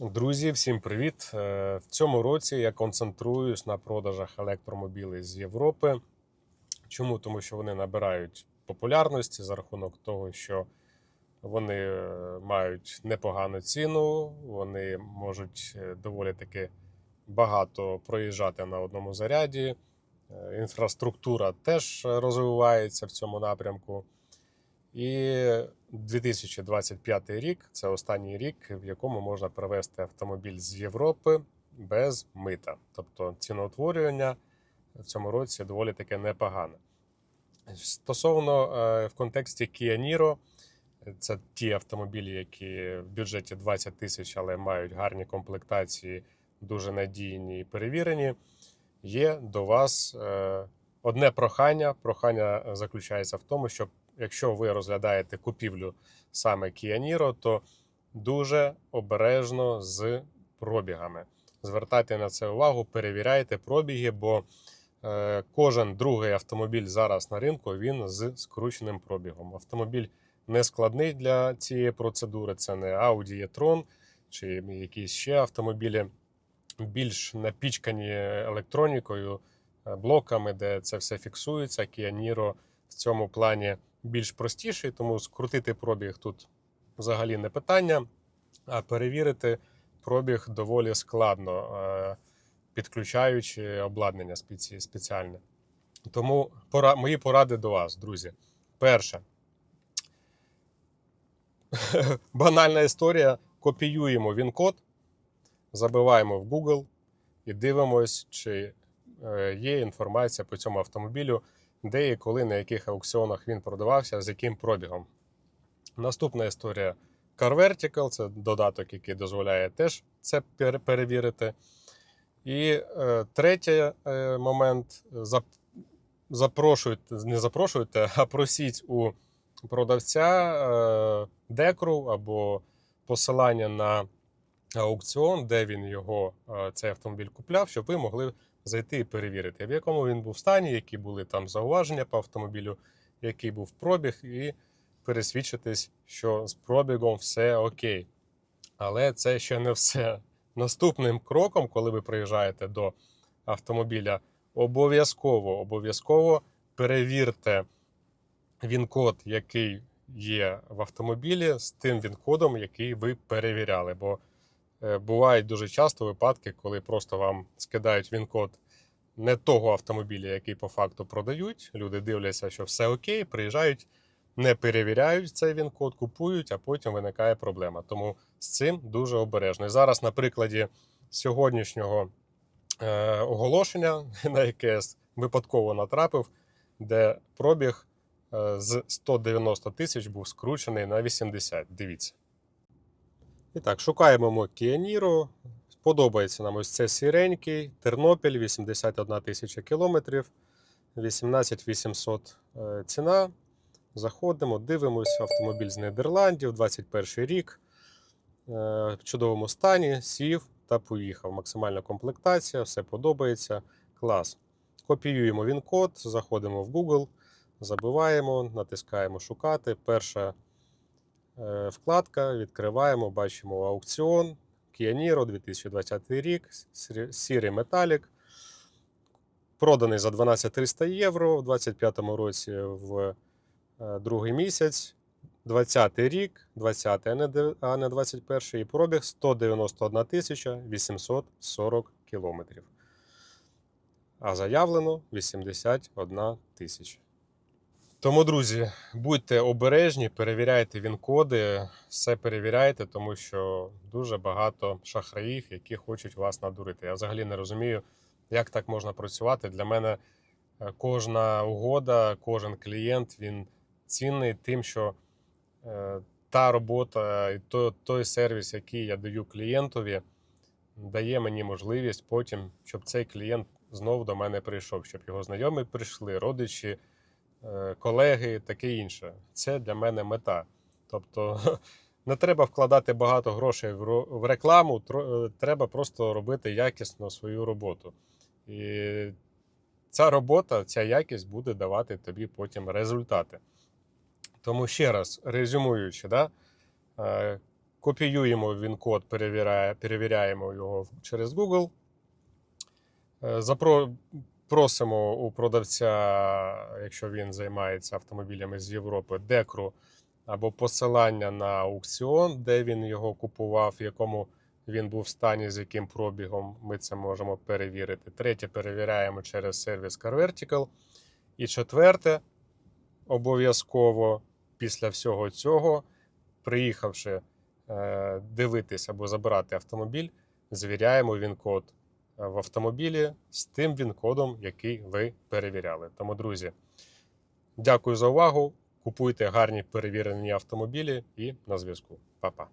Друзі, всім привіт! Е, В цьому році я концентруюсь на продажах електромобілів з Європи. Чому? Тому що вони набирають популярності за рахунок того, що вони е, мають непогану ціну, вони можуть е, доволі таки багато проїжджати на одному заряді. Інфраструктура теж розвивається в цьому напрямку. І 2025 рік це останній рік, в якому можна привезти автомобіль з Європи без мита. Тобто ціноутворювання в цьому році доволі таке непогане. Стосовно е, в контексті Kia Niro, це ті автомобілі, які в бюджеті 20 тисяч, але мають гарні комплектації, дуже надійні і перевірені. Є до вас е, одне прохання. Прохання заключається в тому, щоб якщо ви розглядаєте купівлю саме Kia Niro, то дуже обережно з пробігами. Звертайте на це увагу, перевіряйте пробіги, бо е, кожен другий автомобіль зараз на ринку він з скрученим пробігом. Автомобіль не складний для цієї процедури. Це не Audi e-tron чи якісь ще автомобілі, більш напічкані електронікою, е, блоками, де це все фіксується. Kia Niro в цьому плані більш простіший, тому скрутити пробіг тут взагалі не питання, а перевірити пробіг доволі складно, е, підключаючи обладнання спеціальне. Тому пора, мої поради до вас, друзі. Перше. Банальна історія. Копіюємо він-код, забиваємо в Google і дивимось, чи е, є інформація по цьому автомобілю, де і коли, на яких аукціонах він продавався, з яким пробігом. Наступна історія Car Vertical, це додаток, який дозволяє теж це перевірити. І е, третій е, момент: зап- запрошуйте, не запрошуйте, а просіть у продавця е, декру або посилання на аукціон, де він його е, цей автомобіль купляв, щоб ви могли зайти і перевірити, в якому він був стані, які були там зауваження по автомобілю, який був пробіг, і пересвідчитись, що з пробігом все окей. Але це ще не все. Наступним кроком, коли ви приїжджаєте до автомобіля, обов'язково обов'язково перевірте він-код, який є в автомобілі, з тим він-кодом, який ви перевіряли. Бо бувають дуже часто випадки, коли просто вам скидають він-код не того автомобіля, який по факту продають. Люди дивляться, що все окей, приїжджають, не перевіряють цей він-код, купують, а потім виникає проблема. Тому з цим дуже обережно. І зараз, на прикладі сьогоднішнього е, оголошення, на яке випадково натрапив, де пробіг е, з 190 тисяч був скручений на 80. Дивіться. І так, шукаємо ми Niro. Подобається нам ось це сіренький. Тернопіль 81 тисяча кілометрів, 18 800 е, ціна. Заходимо, дивимося. Автомобіль з Нідерландів, 21 рік. Е, В чудовому стані, сів та поїхав. Максимальна комплектація, все подобається. Клас. Копіюємо він-код, заходимо в Google, забиваємо, натискаємо шукати. Перша вкладка, відкриваємо, бачимо аукціон. Niro 2020 рік, сірий металік. Проданий за 12 300 євро у 2025 році в е, другий місяць. 20 рік, 20 а не а не 21 і пробіг 191 840 кілометрів. А заявлено 81 тисяча. Тому, друзі, будьте обережні, перевіряйте він-коди, все перевіряйте, тому що дуже багато шахраїв, які хочуть вас надурити. Я взагалі не розумію, як так можна працювати. Для мене е, кожна угода, кожен клієнт він цінний тим, що е, та робота і то- той сервіс, який я даю клієнтові, дає мені можливість потім, щоб цей клієнт знов до мене прийшов, щоб його знайомі прийшли, родичі колеги, таке інше. Це для мене мета. Тобто не треба вкладати багато грошей в рекламу, е, треба просто робити якісно свою роботу. І ця робота, ця якість буде давати тобі потім результати. Тому ще раз, резюмуючи, да, е, копіюємо він-код, перевіряємо його через Google. Е. Просимо у продавця, якщо він займається автомобілями з Європи, декру або посилання на аукціон, де він його купував, в якому він був в стані, з яким пробігом. Ми це можемо перевірити. Третє перевіряємо через сервіс CarVertical. І четверте, обов'язково після всього цього, приїхавши е, дивитись або забирати автомобіль, звіряємо він-код е, в автомобілі з тим він-кодом, який ви перевіряли. Тому, друзі, дякую за увагу. Купуйте гарні перевірені автомобілі і на зв'язку. Па-па.